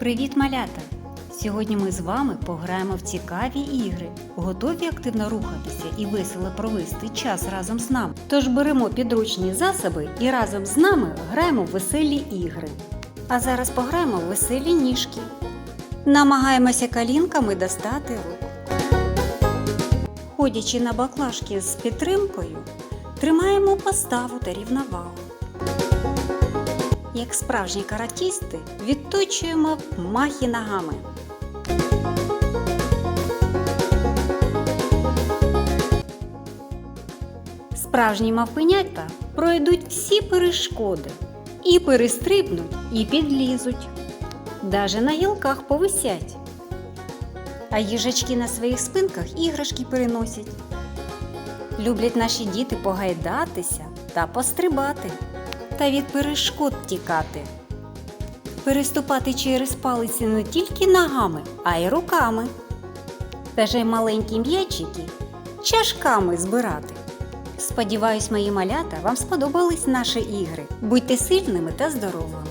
Привіт, малята! Сьогодні ми з вами пограємо в цікаві ігри. Готові активно рухатися і весело провести час разом з нами. Тож беремо підручні засоби і разом з нами граємо в веселі ігри. А зараз пограємо в веселі ніжки. Намагаємося калінками достати рук. Ходячи на баклажки з підтримкою, тримаємо поставу та рівновагу. Як справжні каратісти, відточуємо махи ногами. Справжні мавпенята пройдуть всі перешкоди і перестрибнуть, і підлізуть. Даже на гілках повисять. А їжачки на своїх спинках іграшки переносять. Люблять наші діти погайдатися та пострибати та від перешкод тікати. Переступати через палиці не тільки ногами, а й руками. Та же маленькі м'ячики чашками збирати. Сподіваюсь, мої малята вам сподобались наші ігри. Будьте сильними та здоровими!